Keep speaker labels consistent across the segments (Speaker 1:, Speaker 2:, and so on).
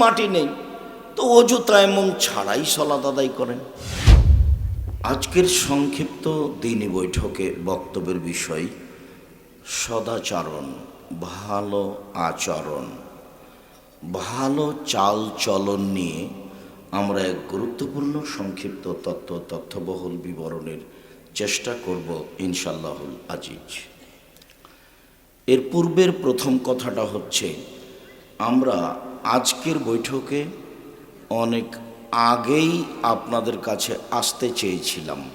Speaker 1: মাটি নেই। তো অজু তায়াম্মম ছাড়াই সলাদ আদায় করেন। আজকের সংক্ষিপ্ত দিনী বৈঠকে বক্তব্যের বিষয়, সদাচরণ, ভালো আচরণ। ভালো চাল চলন নিয়ে আমরা এক গুরুত্বপূর্ণ সংক্ষিপ্ত তত্ত্ব, তথ্যবহুল বিবরণের চেষ্টা করব ইনশাল্লাহুল আজিজ। এর পূর্বের প্রথম কথাটা হচ্ছে, আমরা আজকের বৈঠকে অনেক আগেই আপনাদের কাছে আসতে চেয়েছিলাম।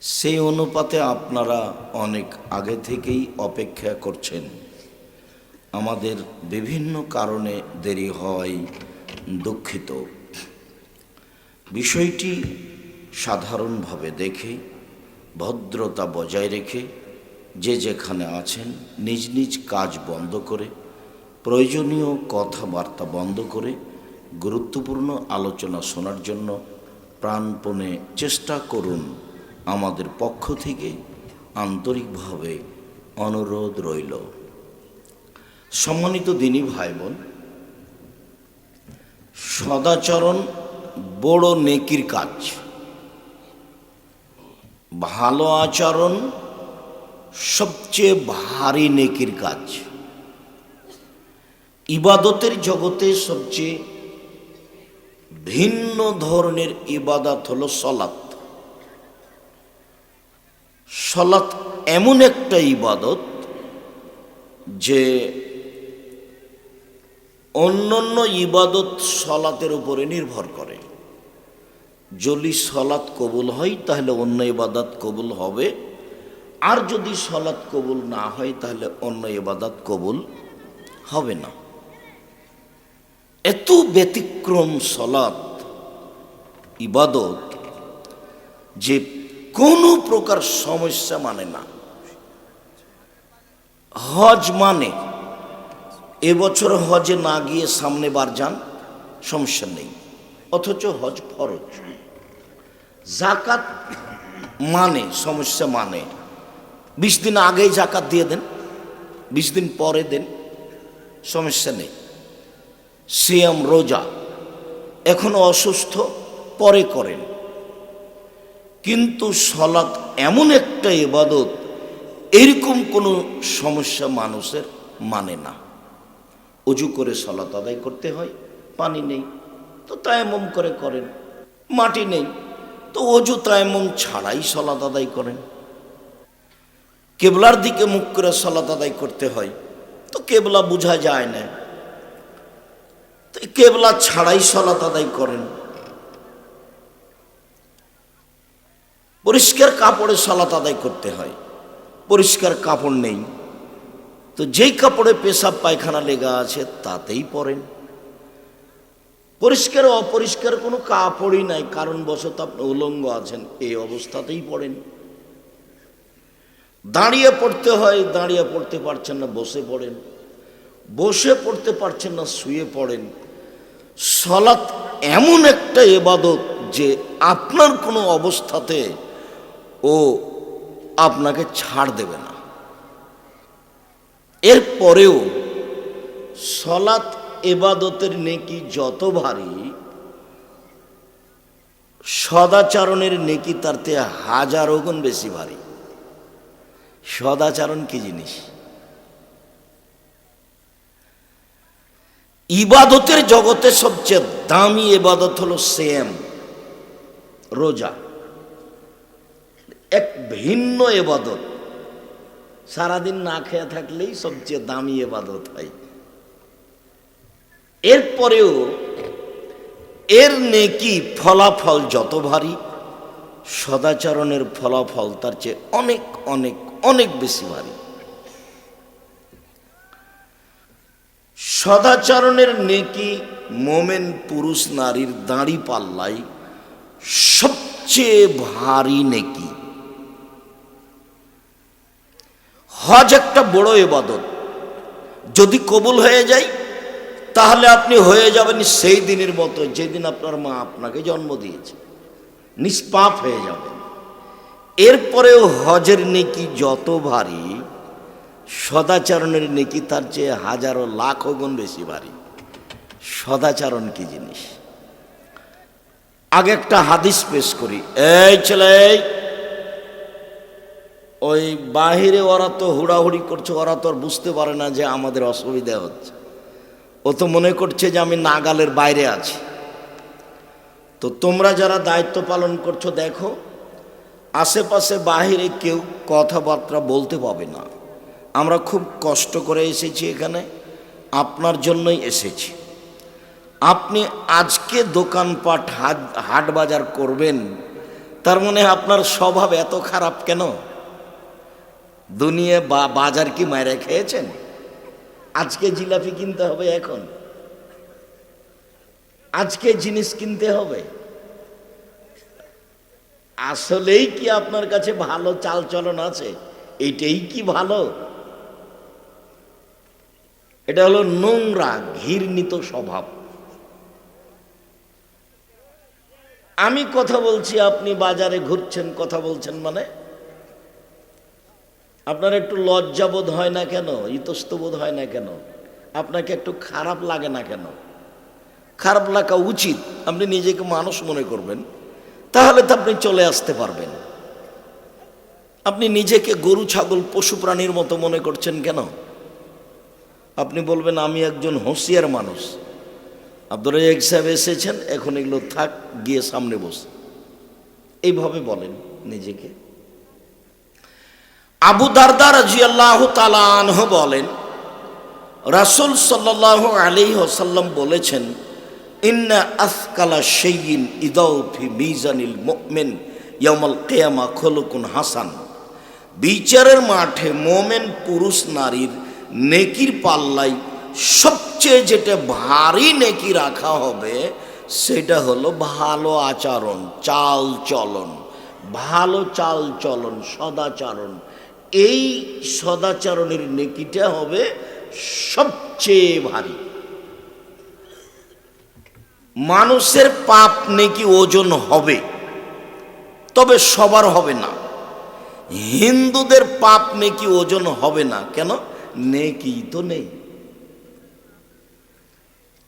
Speaker 1: সেই অনুপাতে আপনারা অনেক আগে থেকেই অপেক্ষা করছেন। আমাদের বিভিন্ন কারণে দেরি হওয়ায় দুঃখিত। বিষয়টি সাধারণভাবে দেখে, ভদ্রতা বজায় রেখে যে যেখানে আছেন নিজ নিজ কাজ বন্ধ করে প্রয়োজনীয় কথাবার্তা বন্ধ করে গুরুত্বপূর্ণ আলোচনা শোনার জন্য প্রাণপণে চেষ্টা করুন আমাদের পক্ষ থেকে আন্তরিকভাবে অনুরোধ রইল। সম্মানিত দিনী ভাই বোন সদাচরণ বড় নেকির কাজ। ভালো আচরণ সবচেয়ে ভারী নেকির কাজ। ইবাদতের জগতে সবচেয়ে ভিন্ন ধরনের ইবাদত হলো সলাৎ। সলাৎ এমন একটা ইবাদত যে অন্যান্য ইবাদত সলাতের উপরে নির্ভর করে। যদি সলাৎ কবুল হয়, তাহলে অন্য ইবাদত কবুল হবে। আর যদি সলাৎ কবুল না হয়, তাহলে অন্য ইবাদত কবুল হবে না। এত ব্যতিক্রম সলাৎ, ইবাদত, যে কোনো প্রকার সমস্যা মানে না। হজ মানে এবছর হজে না গিয়ে সামনে বার যান, সমস্যা নেই। অথচ হজ ফরজ। জাকাত মানে সমস্যা মানে। বিশ দিন আগেই জাকাত দিয়ে দেন, বিশ দিন পরে দেন, সমস্যা নেই। সিয়াম রোজা। এখনও অসুস্থ, পরে করেন। কিন্তু সলাৎ এমন একটা ইবাদত, এরকম কোনো সমস্যা মানুষের মানে না। অজু করে সলাত আদায় করতে হয়, পানি নেই, তো তায়াম্মম করে করেন, মাটি নেই, তো অজু তায়াম্মম ছাড়াই সলাত আদায় করেন। কেবলার দিকে মুখ করে সলাত আদায় করতে হয়, তো কেবলা বোঝা যায় না। কেবলা ছাড়াই সলাত আদায় করেন। পরিষ্কার কাপড়ে সলাত আদায় করতে হয়। পরিষ্কার কাপড় নেই। তো যেই কাপড়ে পেশাব, পায়খানা লেগা আছে, তাতেই পরেন। পরিষ্কার অপরিষ্কার কোনো কাপড়ই নাই কারণ বশত আপনি উলঙ্গ আছেন, এই অবস্থাতেই পড়েন। দাঁড়িয়ে পড়তে হয়, দাঁড়িয়ে পড়তে পারছেন না, বসে পড়েন। বসে পড়তে পারছেন না, শুয়ে পড়েন। সলাৎ এমন একটা এবাদত যে আপনার কোনো অবস্থাতে ও আপনাকে ছাড় দেবে না। এরপরেও সলাৎ এবাদতের নেকি যত ভারী, সদাচারণের নেকি তার থেকে হাজারো গুণ বেশি ভারী। সদাচরণ কি জিনিস? ইবাদতের জগতে সবচেয়ে দামি এবাদত হলো সেম রোজা। এক ভিন্ন এবাদত সারাদিন না খেয়ে থাকলেই সবচেয়ে দামি এবাদত হয়। এরপরেও এর নেকি ফলাফল যত ভারী, সদাচরণের ফলাফল তার চেয়ে অনেক অনেক অনেক বেশি ভারী। সদাচরণের নেকি মোমেন পুরুষ নারীর দাঁড়ি পাল্লাই সবচেয়ে ভারী নেকি। হজ একটা বড় এবাদত যদি কবুল হয়ে যায়, তাহলে আপনি হয়ে যাবেন সেই দিনের মতো যেদিন আপনার মা আপনাকে জন্ম দিয়েছে। নিষ্পাপ হয়ে যাবেন। এরপরেও হজের নেকি যত ভারী সদাচরণের নেকি তার চেয়ে হাজারো লাখ গুণ বেশি ভারী। সদাচরণ কি জিনিস? আগে একটা হাদিস পেশ করি। এই ছেলে। ওই বাহিরে ওরা তো হুড়াহুড়ি করছে, ওরা তো বুঝতে পারে না যে আমাদের অসুবিধা হচ্ছে। ও তো মনে করছে যে আমি নাগালের বাইরে আছি। তো তোমরা যারা দায়িত্ব পালন করছ, দেখো, আশেপাশে বাহিরে কেউ কথাবার্তা বলতে পাবে না। আমরা খুব কষ্ট করে এসেছি এখানে, আপনার জন্যই এসেছি। আপনি আজকে দোকানপাট হাট হাট বাজার করবেন, তার মানে আপনার স্বভাব এত খারাপ কেন? দুনিয়া বা, বাজার কি মায়েরা খেয়েছেন? আজকে জিলাপি কিনতে হবে এখন। আজকে জিনিস কিনতে হবে। আসলেই কি আপনার কাছে ভালো চাল চলন আছে? এইটাই কি ভালো? এটা হলো নোংরা, ঘৃণিত স্বভাব। আমি কথা বলছি, আপনি বাজারে ঘুরছেন, কথা বলছেন মানে? আপনার একটু লজ্জাবোধ হয় না কেন? ইতস্তবোধ হয় না কেন? আপনাকে একটু খারাপ লাগে না কেন? খারাপ লাগা উচিত, আপনি নিজেকে মানুষ মনে করবেন। তাহলে তো আপনি চলে আসতে পারবেন। আপনি নিজেকে গরু, ছাগল, পশু, প্রাণীর মতো মনে করছেন কেন? আপনি বলবেন, আমি একজন হুঁশিয়ার মানুষ। আব্দুর রাজাক সাহেব এসেছেন, এখন এগুলো থাক, গিয়ে সামনে বস। এইভাবে বলেন নিজেকে। আবু দারদার রাজিয়াল্লাহ তালানহ বলেন, রাসুল সাল্লাহ আলী ওসাল্লাম বলেছেন, ইন্না আফকালা সেইন ইদাউফি মিজানিল মোমেন ইয়ামাল কেয়ামা খোলকুন হাসান। বিচারের মাঠে মোমেন পুরুষ নারীর নেকির পাল্লাই সবচেয়ে যেটা ভারী নেকি রাখা হবে সেটা হলো ভালো আচরণ, চাল চলন, ভালো চাল চলন, সদাচরণ। এই সদাচরণের নেকিটা হবে সবচেয়ে ভারী। মানুষের পাপ নেকি ওজন হবে, তবে সবার হবে না। হিন্দুদের পাপ নেকি ওজন হবে না। কেন? নেকি তো নেই।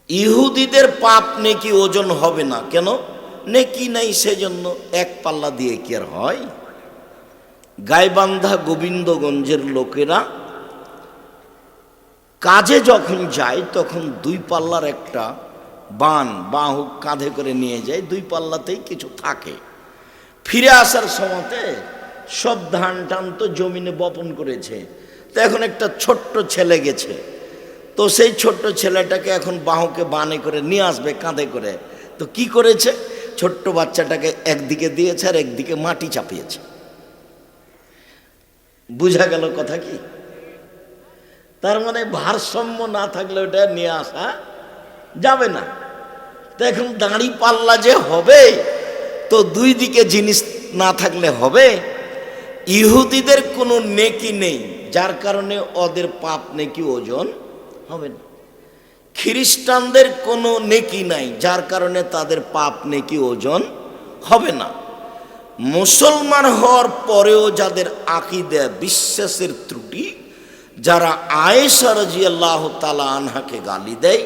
Speaker 1: ইহুদিদের পাপ নেকি ওজন হবে না। কেন? নেকি নেই সেজন্য এক পাল্লা দিয়ে কি আর হয়? গাইবান্ধা গোবিন্দগঞ্জের লোকেরা কাজে যখন যায়, তখন দুই পাল্লার একটা বান, বাহু কাঁধে করে নিয়ে যায়, দুই পাল্লাতেই কিছু থাকে। ফিরে আসার সময়তে সব ধান টান তো জমিনে বপন করেছে। তো এখন একটা ছোট্ট ছেলে গেছে। তো সেই ছোট্ট ছেলেটাকে এখন বাহুকে বানে করে নিয়ে আসবে, কাঁধে করে। তো কি করেছে? ছোট্ট বাচ্চাটাকে একদিকে দিয়েছে আর একদিকে মাটি চাপিয়েছে। বুঝা গেল কথা কি? তার মানে ভারসাম্য না থাকলে ওটা নিয়ে আসা যাবে না। তো এখন দাঁড়ি পাল্লা যে হবে, তো দুই দিকে জিনিস না থাকলে হবে। ইহুদিদের কোনো নেকি নেই। যার কারণে ওদের পাপ নেকি ওজন হবে না। খ্রিস্টানদের কোনো নেকি নাই, যার কারণে তাদের পাপ নেকি ওজন হবে না। মুসলমান হওয়ার পরেও যাদের আকিদা, বিশ্বাসের ত্রুটি, যারা আয়েশা রাজি আল্লাহ তালা আনহাকে গালি দেয়,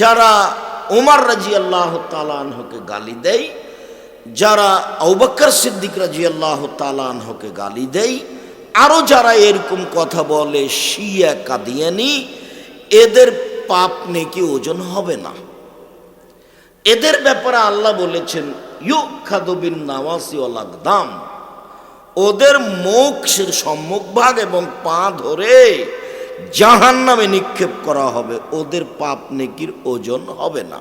Speaker 1: যারা ওমর রাজি আল্লাহ তালা আনহকে গালি দেয়, যারা অবক্কর সিদ্দিক রাজি আল্লাহ তালা আনহকে গালি দেয় আরও যারা এরকম কথা বলে, শিয়া কাদিয়ানি, এদের পাপ নেকি ওজন হবে না। এদের ব্যাপারে আল্লাহ বলেছেন ইউ খাদবিন দাম ওদের মুখের সম্মুখ ভাগ এবং পা ধরে জাহান নামে নিক্ষেপ করা হবে। ওদের পাপ নেকির ওজন হবে না।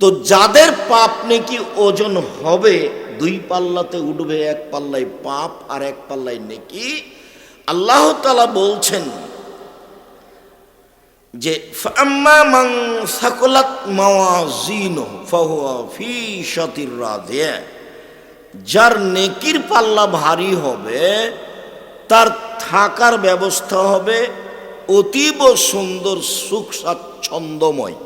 Speaker 1: তো যাদের পাপ নেকি ওজন হবে দুই পাল্লাতে উঠবে, এক পাল্লায় পাপ আর এক পাল্লায় নেকি। আল্লাহ তালা বলছেন যে যার নেকির পাল্লা ভারী হবে, তার থাকার ব্যবস্থা হবে অতীব সুন্দর, সুখ স্বাচ্ছন্দ্যময়।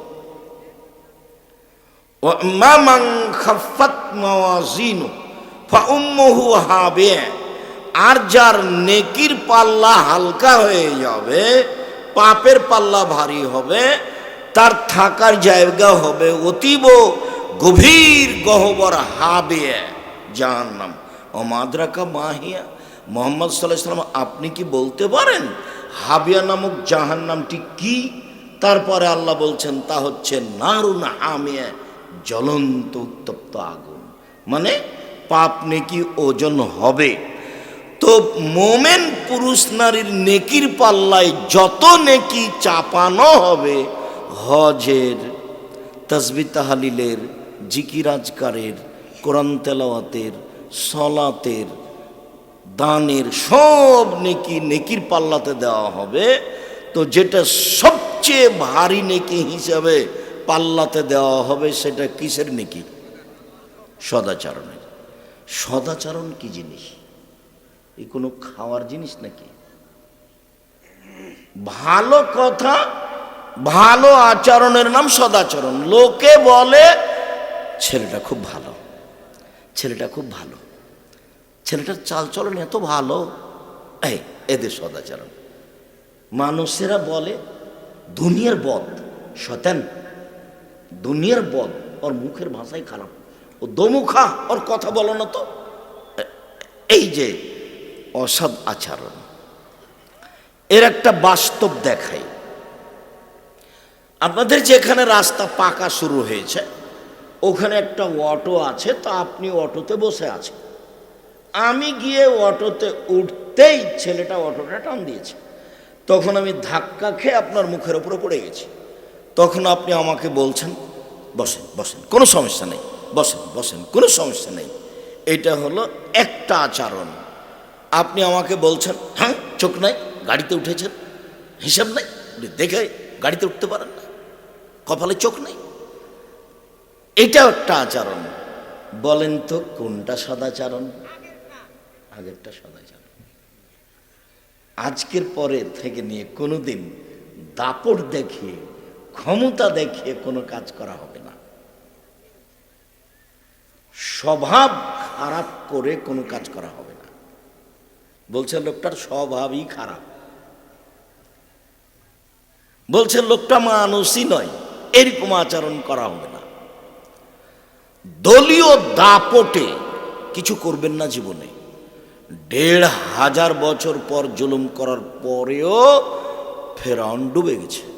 Speaker 1: আর যার নেকির পাল্লা হালকা হয়ে যাবে, পাপের পাল্লা ভারী হবে, তার থাকার জায়গা হবে অতীব গভীর গহবর হাবে জাহান্নাম। ও মাদ্রাকা মাহিয়া। মোহাম্মদ সাল্লাহ সাল্লাম আপনি কি বলতে পারেন হাবিয়া নামক জাহান্নামটি কি? তারপরে আল্লাহ বলছেন, তা হচ্ছে নারুন হামিয়া। জ্বলন্ত উত্তপ্ত আগুন। মানে পাপ নেকি ওজন হবে। তো মোমেন পুরুষ নারীর নেকির পাল্লায় যত নেকি চাপানো হবে, হজের, তসবি তাহালিলের জিকিরাজকারের কোরআন তেলাওয়াতের, সলাতের, দানের সব নেকি নেকির পাল্লাতে দেওয়া হবে। তো যেটা সবচেয়ে ভারী নেকি হিসাবে পাল্লাতে দেওয়া হবে সেটা কিসের নেকি? সদাচরণের। সদাচরণ কি জিনিস? এ কোনো খাওয়ার জিনিস নাকি? ভালো কথা, ভালো আচরণের নাম সদাচরণ। লোকে বলে, ছেলেটা খুব ভালো, ছেলেটা খুব ভালো। ছেলেটার চালচলন এত ভালো, এই, এদের সদাচরণ। মানুষেরা বলে, দুনিয়ার বদ শতেন দুনিয়ার বদ ওর মুখের ভাষাই খারাপ। ও দমুখা, ওর কথা বলো না তো। এই যে অসৎ আচরণ, এর একটা বাস্তব দেখাই। আপনাদের যেখানে রাস্তা পাকা শুরু হয়েছে, ওখানে একটা অটো আছে, তা আপনি অটোতে বসে আছেন। আমি গিয়ে অটোতে উঠতেই ছেলেটা অটোটা টান দিয়েছে। তখন আমি ধাক্কা খেয়ে আপনার মুখের উপরে পড়ে গেছি। তখন আপনি আমাকে বলছেন, বসেন বসেন, কোনো সমস্যা নেই, বসেন বসেন, কোনো সমস্যা নেই। এটা হলো একটা আচরণ। আপনি আমাকে বলছেন হ্যাঁ চোখ নাই, গাড়িতে উঠেছেন, হিসাব নাই দেখে গাড়িতে উঠতে পারেন না, কপালে চোখ নেই। এটাও একটা আচরণ। বলেন তো, কোনটা সদাচরণ আগেরটা সদাচরণ আজকের পরে থেকে নিয়ে কোনোদিন দাপট দেখিয়ে ক্ষমতা দেখিয়ে কোনো কাজ করা হবে না। স্বভাব খারাপ করে কোনো কাজ করা হবে না। বলছে লোকটার স্বভাবই খারাপ। বলছে লোকটা মানুষই নয়, এরকম আচরণ করা হবে না। দলীয় দাপটে কিছু করবেন না জীবনে। দেড় হাজার বছর পর জুলুম করার পরেও ফেরাউন ডুবে গেছে।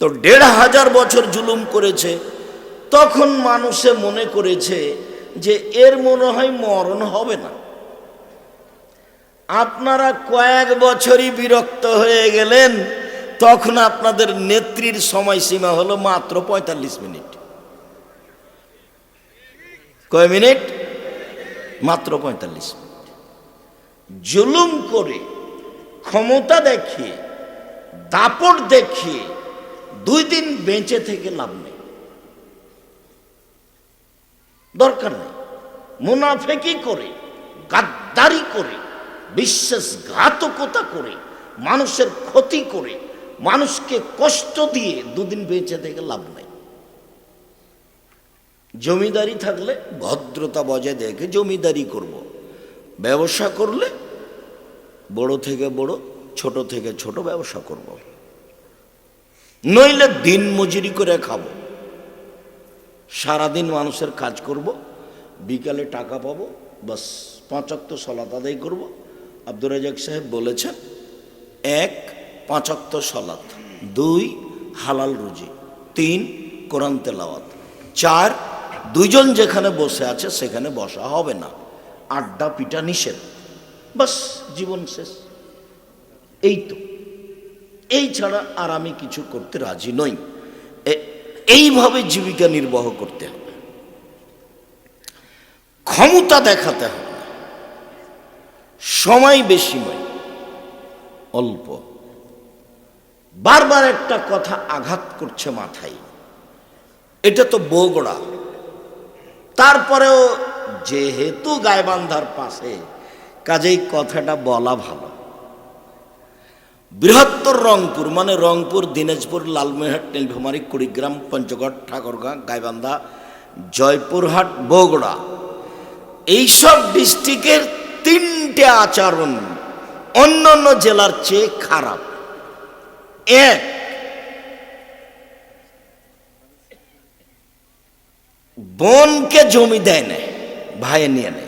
Speaker 1: তো দেড় হাজার বছর জুলুম করেছে। তখন মানুষে মনে করেছে যে এর মনে হয় মরণ হবে না। আপনারা কয়েক বছরই বিরক্ত হয়ে গেলেন, তখন আপনাদের নেত্রীর সময়সীমা হলো মাত্র পঁয়তাল্লিশ মিনিট। কয় মিনিট? মাত্র পঁয়তাল্লিশ মিনিট। জুলুম করে ক্ষমতা দেখিয়ে, দাপট দেখিয়ে দুই দিন বেঁচে থেকে লাভ নেই দরকার নেই মুনাফেকি করে, গাদ্দারি করে, বিশ্বাসঘাতকতা করে, মানুষের ক্ষতি করে, মানুষকে কষ্ট দিয়ে দুদিন বেঁচে থেকে লাভ নেই জমিদারি থাকলে ভদ্রতা বজায় দেখে জমিদারি করব। ব্যবসা করলে বড় থেকে বড়, ছোট থেকে ছোট ব্যবসা করব। নইলে দিন মজুরি করে খাব। সারাদিন মানুষের কাজ করব, বিকালে টাকা পাবো, বাস পাঁচাত্ত সলাত আদায় করব। আব্দুর রাজাক সাহেব বলেছেন, এক পাঁচাত্ত সলাত দুই, হালাল রুজি, তিন, কোরআন তেলাওয়াত, চার, দুইজন যেখানে বসে আছে সেখানে বসা হবে না। আড্ডা পিটা নিষেধ, বাস জীবন শেষ। এই তো। এই ছাড়া আর আমি কিছু করতে রাজি নই। এইভাবে জীবিকা নির্বাহ করতে হবে। ক্ষমতা দেখাতে হবে। সময় বেশি নয়, অল্প। বারবার একটা কথা আঘাত করছে মাথায়। এটা তো বগড়া। তারপরেও যেহেতু গায়বান্ধার পাশে, কাজেই কথাটা বলা ভালো। বৃহত্তর রংপুর মানে রংপুর, দিনাজপুর লালমোহাট নীলফামারী, কুড়িগ্রাম, পঞ্চগড়, ঠাকুরগাঁ, গাইবান্ধা, জয়পুরহাট, বগুড়া। এইসব ডিস্ট্রিক্টের তিনটে আচরণ অন্য অন্য জেলার চেয়ে খারাপ। এক, বনকে জমি দেয় না ভাইয়ে নিয়ে নেয়।